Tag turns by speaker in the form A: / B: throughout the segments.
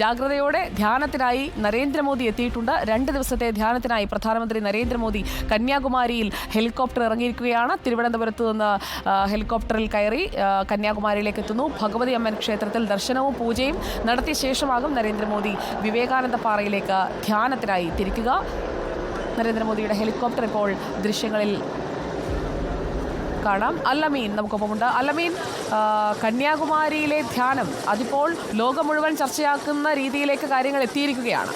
A: ജാഗ്രതയോടെ ധ്യാനത്തിനായി നരേന്ദ്രമോദി എത്തിയിട്ടുണ്ട്. രണ്ട് ദിവസത്തെ ധ്യാനത്തിനായി പ്രധാനമന്ത്രി നരേന്ദ്രമോദി കന്യാകുമാരിയിൽ ഹെലികോപ്റ്റർ ഇറങ്ങിയിരിക്കുകയാണ്. തിരുവനന്തപുരത്ത് നിന്ന് ഹെലികോപ്റ്ററിൽ കയറി കന്യാകുമാരിയിലേക്ക് എത്തുന്നു. ഭഗവതി അമ്മൻ ക്ഷേത്രത്തിൽ ദർശനവും പൂജയും നടത്തിയ ശേഷമാകും നരേന്ദ്രമോദി വിവേകാനന്ദ പാറയിലേക്ക് ധ്യാനത്തിനായി തിരിക്കുക. നരേന്ദ്രമോദിയുടെ ഹെലികോപ്റ്റർ ഇപ്പോൾ ദൃശ്യങ്ങളിൽ കാണാം. അല്ലമീൻ നമുക്കൊപ്പമുണ്ട്. അല്ലമീൻ കന്യാകുമാരിയിലെ ധ്യാനം. അതിപ്പോൾ ലോകം മുഴുവൻ ചർച്ചയാക്കുന്ന രീതിയിലേക്ക് കാര്യങ്ങൾ എത്തിയിരിക്കുകയാണ്.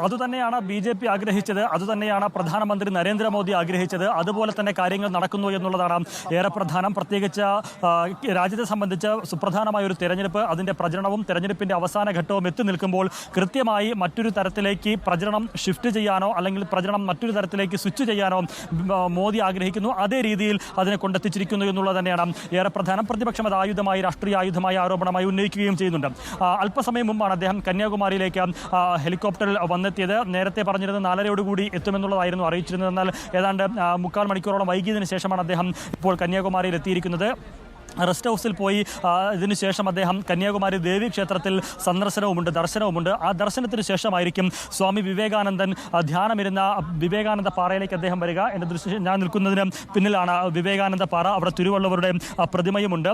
B: അതുതന്നെയാണ് ബി ജെ പി ആഗ്രഹിച്ചത്. അതുതന്നെയാണ് പ്രധാനമന്ത്രി നരേന്ദ്രമോദി ആഗ്രഹിച്ചത്. അതുപോലെ തന്നെ കാര്യങ്ങൾ നടക്കുന്നു എന്നുള്ളതാണ് ഏറെ പ്രധാനം. പ്രത്യേകിച്ച് രാജ്യത്തെ സംബന്ധിച്ച് സുപ്രധാനമായ ഒരു തെരഞ്ഞെടുപ്പ് അതിന്റെ പ്രചരണവും തെരഞ്ഞെടുപ്പിന്റെ അവസാന ഘട്ടവും എത്തി നിൽക്കുമ്പോൾ കൃത്യമായി മറ്റൊരു തരത്തിലേക്ക് പ്രചരണം ഷിഫ്റ്റ് ചെയ്യാനോ അല്ലെങ്കിൽ പ്രചരണം മറ്റൊരു തരത്തിലേക്ക് സ്വിച്ച് ചെയ്യാനോ മോദി ആഗ്രഹിക്കുന്നു. അതേ രീതിയിൽ അതിനെ കൊണ്ടെത്തിച്ചിരിക്കുന്നു എന്നുള്ളത് തന്നെയാണ് ഏറെ പ്രധാനം. പ്രതിപക്ഷം അത് ആയുധമായി രാഷ്ട്രീയ ആയുധമായി ആരോപണമായി ഉന്നയിക്കുകയും ചെയ്യുന്നുണ്ട്. അല്പസമയം മുമ്പാണ് അദ്ദേഹം കന്യാകുമാരിയിലേക്ക് ആ, ഹെലികോപ്റ്ററിൽ വന്നെത്തിയത്. നേരത്തെ പറഞ്ഞിരുന്നത് നാലരയോടുകൂടി എത്തുമെന്നുള്ളതായിരുന്നു അറിയിച്ചിരുന്നത്. എന്നാൽ ഏതാണ്ട് മുക്കാൽ മണിക്കൂറോളം വൈകിയതിനു ശേഷമാണ് അദ്ദേഹം ഇപ്പോൾ കന്യാകുമാരിയിൽ എത്തിയിരിക്കുന്നത്. റെസ്റ്റ് ഹൗസിൽ പോയി ഇതിനുശേഷം അദ്ദേഹം കന്യാകുമാരി ദേവി ക്ഷേത്രത്തിൽ സന്ദർശനവുമുണ്ട് ദർശനവുമുണ്ട്. ആ ദർശനത്തിന് ശേഷമായിരിക്കും സ്വാമി വിവേകാനന്ദൻ ധ്യാനമിരുന്ന വിവേകാനന്ദ പാറയിലേക്ക് അദ്ദേഹം വരിക. എന്റെ ദൃശ്യം ഞാൻ നിൽക്കുന്നതിന് പിന്നിലാണ് വിവേകാനന്ദ പാറ. അവിടെ തിരുവള്ളവരുടെ പ്രതിമയുമുണ്ട്.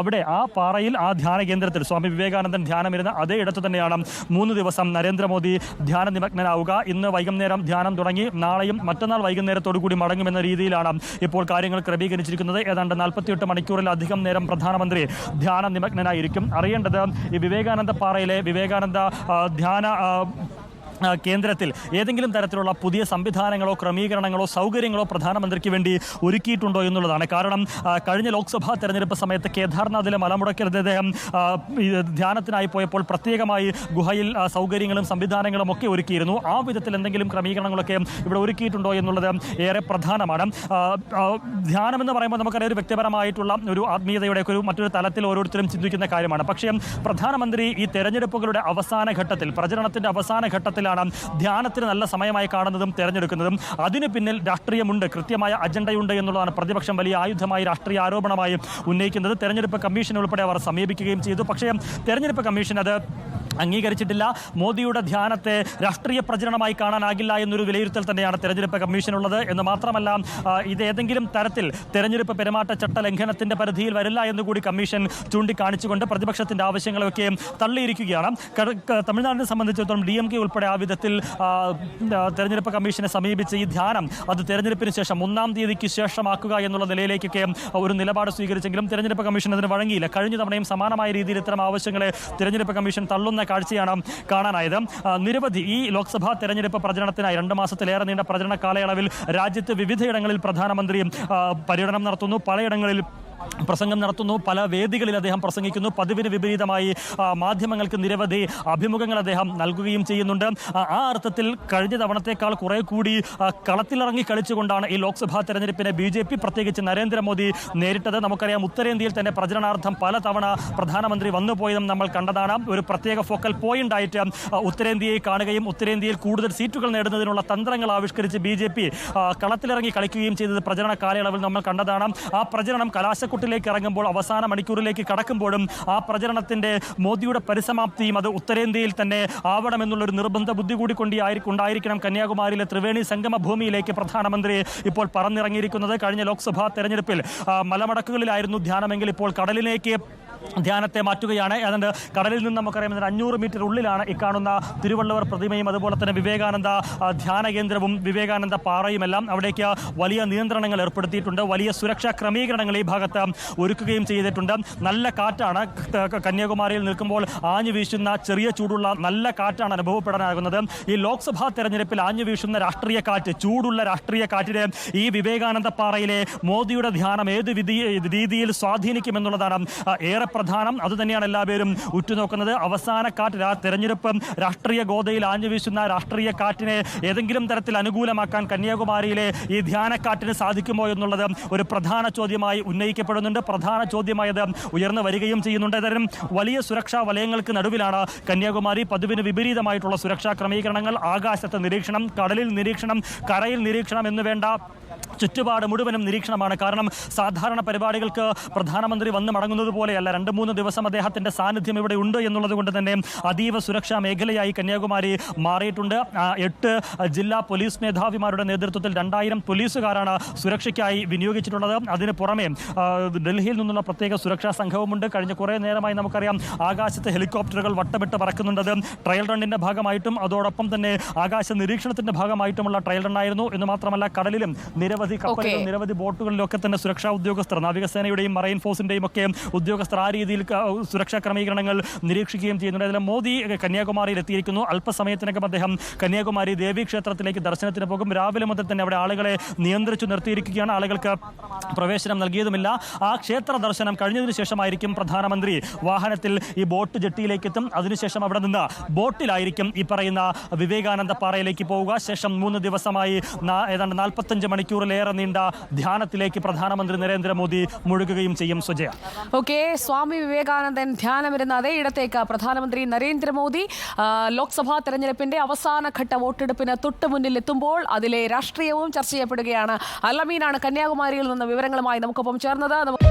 B: അവിടെ ആ പാറയിൽ ആ ധ്യാന കേന്ദ്രത്തിൽ സ്വാമി വിവേകാനന്ദൻ ധ്യാനമിരുന്ന അതേ ഇടത്ത് തന്നെയാണ് മൂന്ന് ദിവസം നരേന്ദ്രമോദി ധ്യാന നിമഗ്നനാവുക. ഇന്ന് വൈകുന്നേരം ധ്യാനം തുടങ്ങി നാളെയും മറ്റന്നാൾ വൈകുന്നേരത്തോടു കൂടി മടങ്ങുമെന്ന രീതിയിലാണ് ഇപ്പോൾ കാര്യങ്ങൾ ക്രമീകരിച്ചിരിക്കുന്നത്. ഏതാണ്ട് നാൽപ്പത്തിയെട്ട് മണിക്കൂറിലധികം നേരം പ്രധാനമന്ത്രി ധ്യാന നിമഗ്നനായിരിക്കും. അറിയേണ്ടത് ഈ വിവേകാനന്ദ പാറയിലെ വിവേകാനന്ദ ധ്യാന കേന്ദ്രത്തിൽ ഏതെങ്കിലും തരത്തിലുള്ള പുതിയ സംവിധാനങ്ങളോ ക്രമീകരണങ്ങളോ സൗകര്യങ്ങളോ പ്രധാനമന്ത്രിക്ക് വേണ്ടി ഒരുക്കിയിട്ടുണ്ടോ എന്നുള്ളതാണ്. കാരണം കഴിഞ്ഞ ലോക്സഭാ തെരഞ്ഞെടുപ്പ് സമയത്ത് കേദാർനാഥിലെ മലമുടക്കരുത് അദ്ദേഹം ധ്യാനത്തിനായി പോയപ്പോൾ പ്രത്യേകമായി ഗുഹയിൽ സൗകര്യങ്ങളും സംവിധാനങ്ങളും ഒക്കെ ഒരുക്കിയിരുന്നു. ആ വിധത്തിൽ എന്തെങ്കിലും ക്രമീകരണങ്ങളൊക്കെ ഇവിടെ ഒരുക്കിയിട്ടുണ്ടോ എന്നുള്ളത് ഏറെ പ്രധാനമാണ്. ധ്യാനം എന്ന് പറയുമ്പോൾ നമുക്കറിയാം ഒരു വ്യക്തിപരമായിട്ടുള്ള ഒരു ആത്മീയതയുടെ ഒരു മറ്റൊരു തലത്തിൽ ഓരോരുത്തരും ചിന്തിക്കുന്ന കാര്യമാണ്. പക്ഷേ പ്രധാനമന്ത്രി ഈ തെരഞ്ഞെടുപ്പുകളുടെ അവസാന ഘട്ടത്തിൽ പ്രചരണത്തിന്റെ അവസാന ഘട്ടത്തിലാണ് ധ്യാനത്തിന് നല്ല സമയമായി കാണുന്നതും തിരഞ്ഞെടുക്കുന്നതും. അതിന് പിന്നിൽ രാഷ്ട്രീയമുണ്ട്. കൃത്യമായ അജണ്ടയുണ്ട് എന്നുള്ളതാണ് പ്രതിപക്ഷം വലിയ ആയുധമായി രാഷ്ട്രീയ ആരോപണമായി ഉന്നയിക്കുന്നത്. തെരഞ്ഞെടുപ്പ് കമ്മീഷൻ ഉൾപ്പെടെ അവർ സമീപിക്കുകയും ചെയ്തു. പക്ഷേ തെരഞ്ഞെടുപ്പ് കമ്മീഷൻ അത് അംഗീകരിച്ചിട്ടില്ല. മോദിയുടെ ധ്യാനത്തെ രാഷ്ട്രീയ പ്രചരണമായി കാണാനാകില്ല എന്നൊരു വിലയിരുത്തൽ തന്നെയാണ് തെരഞ്ഞെടുപ്പ് കമ്മീഷനുള്ളത്. എന്ന് മാത്രമല്ല ഇത് ഏതെങ്കിലും തരത്തിൽ തെരഞ്ഞെടുപ്പ് പെരുമാറ്റച്ചട്ട ലംഘനത്തിന്റെ പരിധിയിൽ വരില്ല എന്നുകൂടി കമ്മീഷൻ ചൂണ്ടിക്കാണിച്ചുകൊണ്ട് പ്രതിപക്ഷത്തിന്റെ ആവശ്യങ്ങളൊക്കെ തള്ളിയിരിക്കുകയാണ്. തമിഴ്നാടിനെ സംബന്ധിച്ചിടത്തോളം ഡി എം കെ ഉൾപ്പെടെ ആ വിധത്തിൽ തെരഞ്ഞെടുപ്പ് കമ്മീഷനെ സമീപിച്ച് ഈ ധ്യാനം അത് തെരഞ്ഞെടുപ്പിന് ശേഷം ഒന്നാം തീയതിക്ക് ശേഷമാക്കുക എന്നുള്ള നിലയിലേക്കൊക്കെ ഒരു നിലപാട് സ്വീകരിച്ചെങ്കിലും തെരഞ്ഞെടുപ്പ് കമ്മീഷൻ അതിന് വഴങ്ങിയില്ല. കഴിഞ്ഞ തവണയും സമാനമായ രീതിയിൽ ഇത്തരം ആവശ്യങ്ങളെ തെരഞ്ഞെടുപ്പ് കമ്മീഷൻ തള്ളുന്ന കാഴ്ചയാണ് കാണാനായത്. നിരവധി ഈ ലോക്സഭാ തെരഞ്ഞെടുപ്പ് പ്രചരണത്തിനായി രണ്ട് മാസത്തിലേറെ നീണ്ട പ്രചരണ കാലയളവിൽ രാജ്യത്ത് വിവിധയിടങ്ങളിൽ പ്രധാനമന്ത്രി ആ, പര്യടനം നടത്തുന്നു. പലയിടങ്ങളിൽ പ്രസംഗം നടത്തുന്നു. പല വേദികളിൽ അദ്ദേഹം പ്രസംഗിക്കുന്നു. പതിവിന് വിപരീതമായി മാധ്യമങ്ങൾക്ക് നിരവധി അഭിമുഖങ്ങൾ അദ്ദേഹം നൽകുകയും ചെയ്യുന്നുണ്ട്. ആ, അർത്ഥത്തിൽ കഴിഞ്ഞ തവണത്തേക്കാൾ കുറെ കൂടി കളത്തിലിറങ്ങി കളിച്ചുകൊണ്ടാണ് ഈ ലോക്സഭാ തെരഞ്ഞെടുപ്പിനെ ബി ജെ പി പ്രത്യേകിച്ച് നരേന്ദ്രമോദി നേരിട്ടത്. നമുക്കറിയാം ഉത്തരേന്ത്യയിൽ തന്നെ പ്രചരണാർത്ഥം പല തവണ പ്രധാനമന്ത്രി വന്നുപോയതും നമ്മൾ കണ്ടതാണ്. ഒരു പ്രത്യേക ഫോക്കൽ പോയിന്റ് ആയിട്ട് ഉത്തരേന്ത്യയെ കാണുകയും ഉത്തരേന്ത്യയിൽ കൂടുതൽ സീറ്റുകൾ നേടുന്നതിനുള്ള തന്ത്രങ്ങൾ ആവിഷ്കരിച്ച് ബി ജെ പി കളത്തിലിറങ്ങി കളിക്കുകയും ചെയ്തത് പ്രചരണ കാലയളവിൽ നമ്മൾ കണ്ടതാണ്. ആ പ്രചരണം കലാശക്കൊട്ടിലേക്ക് ഇറങ്ങുമ്പോൾ അവസാന മണിക്കൂറിലേക്ക് കടക്കുമ്പോഴും ആ പ്രചരണത്തിന്റെ മോദിയുടെ പരിസമാപ്തിയും അത് ഉത്തരേന്ത്യയിൽ തന്നെ ആവണമെന്നുള്ള ഒരു നിർബന്ധ ബുദ്ധി കൂടി കൊണ്ടിയായിരിക്കും ഉണ്ടായിരിക്കണം കന്യാകുമാരിയിലെ ത്രിവേണി സംഗമ ഭൂമിയിലേക്ക് പ്രധാനമന്ത്രി ഇപ്പോൾ പറന്നിറങ്ങിയിരിക്കുന്നത്. കഴിഞ്ഞ ലോക്സഭാ തെരഞ്ഞെടുപ്പിൽ മലമടക്കുകളിലായിരുന്നു ധ്യാനമെങ്കിൽ ഇപ്പോൾ കടലിലേക്ക് ധ്യാനത്തെ മാറ്റുകയാണ്. ഏതാണ്ട് കടലിൽ നിന്ന് നമുക്കറിയാം ഇതിന് അഞ്ഞൂറ് മീറ്റർ ഉള്ളിലാണ് ഈ കാണുന്ന തിരുവള്ളവർ പ്രതിമയും അതുപോലെ തന്നെ വിവേകാനന്ദ ധ്യാന കേന്ദ്രവും വിവേകാനന്ദ പാറയുമെല്ലാം അവിടേക്ക് വലിയ നിയന്ത്രണങ്ങൾ ഏർപ്പെടുത്തിയിട്ടുണ്ട്. വലിയ സുരക്ഷാ ക്രമീകരണങ്ങൾ ഈ ഭാഗത്ത് ഒരുക്കുകയും ചെയ്തിട്ടുണ്ട്. നല്ല കാറ്റാണ്. കന്യാകുമാരിയിൽ നിൽക്കുമ്പോൾ ആഞ്ഞു വീശുന്ന ചെറിയ ചൂടുള്ള നല്ല കാറ്റാണ് അനുഭവപ്പെടാനാകുന്നത്. ഈ ലോക്സഭാ തെരഞ്ഞെടുപ്പിൽ ആഞ്ഞു വീശുന്ന രാഷ്ട്രീയ കാറ്റ് ചൂടുള്ള രാഷ്ട്രീയ കാറ്റിന് ഈ വിവേകാനന്ദ പാറയിലെ മോദിയുടെ ധ്യാനം ഏത് രീതിയിൽ സ്വാധീനിക്കുമെന്നുള്ളതാണ് ഏറെ പ്രധാനം. അതുതന്നെയാണ് എല്ലാവരും ഉറ്റുനോക്കുന്നത്. അവസാന കാറ്റ് തെരഞ്ഞെടുപ്പ് രാഷ്ട്രീയ ഗോതയിൽ ആഞ്ഞുവീശുന്ന രാഷ്ട്രീയ കാറ്റിനെ ഏതെങ്കിലും തരത്തിൽ അനുകൂലമാക്കാൻ കന്യാകുമാരിയിലെ ഈ ധ്യാനക്കാറ്റിന് സാധിക്കുമോ എന്നുള്ളത് ഒരു പ്രധാന ചോദ്യമായി ഉന്നയിക്കപ്പെടുന്നുണ്ട്. പ്രധാന ചോദ്യമായത് ഉയർന്നു വരികയും ചെയ്യുന്നുണ്ട്. ഏതായാലും വലിയ സുരക്ഷാ വലയങ്ങൾക്ക് നടുവിലാണ് കന്യാകുമാരി. പതിവിന് വിപരീതമായിട്ടുള്ള സുരക്ഷാ ക്രമീകരണങ്ങൾ. ആകാശത്ത് നിരീക്ഷണം കടലിൽ നിരീക്ഷണം കരയിൽ നിരീക്ഷണം എന്ന് വേണ്ട ചുറ്റുപാട് മുഴുവനും നിരീക്ഷണമാണ്. കാരണം സാധാരണ പരിപാടികൾക്ക് പ്രധാനമന്ത്രി വന്ന് മടങ്ങുന്നത് പോലെയല്ല. രണ്ട് മൂന്ന് ദിവസം അദ്ദേഹത്തിന്റെ സാന്നിധ്യം ഇവിടെ ഉണ്ട് എന്നുള്ളത് കൊണ്ട് തന്നെ അതീവ സുരക്ഷാ മേഖലയായി കന്യാകുമാരി മാറിയിട്ടുണ്ട്. എട്ട് ജില്ലാ പോലീസ് മേധാവിമാരുടെ നേതൃത്വത്തിൽ രണ്ടായിരം പോലീസുകാരാണ് സുരക്ഷയ്ക്കായി വിനിയോഗിച്ചിട്ടുള്ളത്. അതിന് പുറമെ ഡൽഹിയിൽ നിന്നുള്ള പ്രത്യേക സുരക്ഷാ സംഘവുമുണ്ട്. കഴിഞ്ഞ കുറേ നേരമായി നമുക്കറിയാം ആകാശത്ത് ഹെലികോപ്റ്ററുകൾ വട്ടമിട്ട് പറക്കുന്നുണ്ടത് ട്രയൽ റണ്ണിന്റെ ഭാഗമായിട്ടും അതോടൊപ്പം തന്നെ ആകാശ നിരീക്ഷണത്തിന്റെ ഭാഗമായിട്ടുമുള്ള ട്രയൽ റണ്ണായിരുന്നു എന്ന് മാത്രമല്ല കടലിലും നിരവധി കപ്പലുകളും
A: നിരവധി
B: നിരവധി ബോട്ടുകളിലൊക്കെ തന്നെ സുരക്ഷാ ഉദ്യോഗസ്ഥർ നാവികസേനയുടെയും മറൈൻ ഫോഴ്സിന്റെയും ഒക്കെ ഉദ്യോഗസ്ഥർ ആ രീതിയിൽ സുരക്ഷാ ക്രമീകരണങ്ങൾ നിരീക്ഷിക്കുകയും ചെയ്യുന്നുണ്ട്. അതിൽ മോദി കന്യാകുമാരിയിൽ എത്തിയിരിക്കുന്നു അല്പസമയത്തിനകം അദ്ദേഹം കന്യാകുമാരി ദേവി ക്ഷേത്രത്തിലേക്ക് ദർശനത്തിന് പോകും. രാവിലെ മുതൽ തന്നെ അവിടെ ആളുകളെ നിയന്ത്രിച്ചു നിർത്തിയിരിക്കുകയാണ്. ആളുകൾക്ക് പ്രവേശനം നൽകിയതുമില്ല. ആ ക്ഷേത്ര ദർശനം കഴിഞ്ഞതിന് ശേഷമായിരിക്കും പ്രധാനമന്ത്രി വാഹനത്തിൽ ഈ ബോട്ട് ജെട്ടിയിലേക്ക് എത്തും അതിനുശേഷം അവിടെ നിന്ന് ബോട്ടിലായിരിക്കും ഈ പറയുന്ന വിവേകാനന്ദ പാറയിലേക്ക് പോവുക. ശേഷം മൂന്ന് ദിവസമായി ഏതാണ്ട് നാൽപ്പത്തഞ്ച് മണിക്കൂറിലേറെ നീണ്ട ധ്യാനത്തിലേക്ക് പ്രധാനമന്ത്രി നരേന്ദ്രമോദി മുഴുകുകയും ചെയ്യും. സുജയ.
A: ഓക്കെ സ്വാമി വിവേകാനന്ദൻ ധ്യാനമിരുന്ന അതേ ഇടത്തേക്ക് പ്രധാനമന്ത്രി നരേന്ദ്രമോദി ലോക്സഭാ തെരഞ്ഞെടുപ്പിന്റെ അവസാനഘട്ട വോട്ടെടുപ്പിന് തൊട്ട് മുന്നിൽ എത്തുമ്പോൾ അതിലെ രാഷ്ട്രീയവും ചർച്ച ചെയ്യപ്പെടുകയാണ്. അലമീനാണ് കന്യാകുമാരിയിൽ നിന്ന് വിവരങ്ങളുമായി നമുക്കൊപ്പം ചേർന്നത്. നമുക്ക്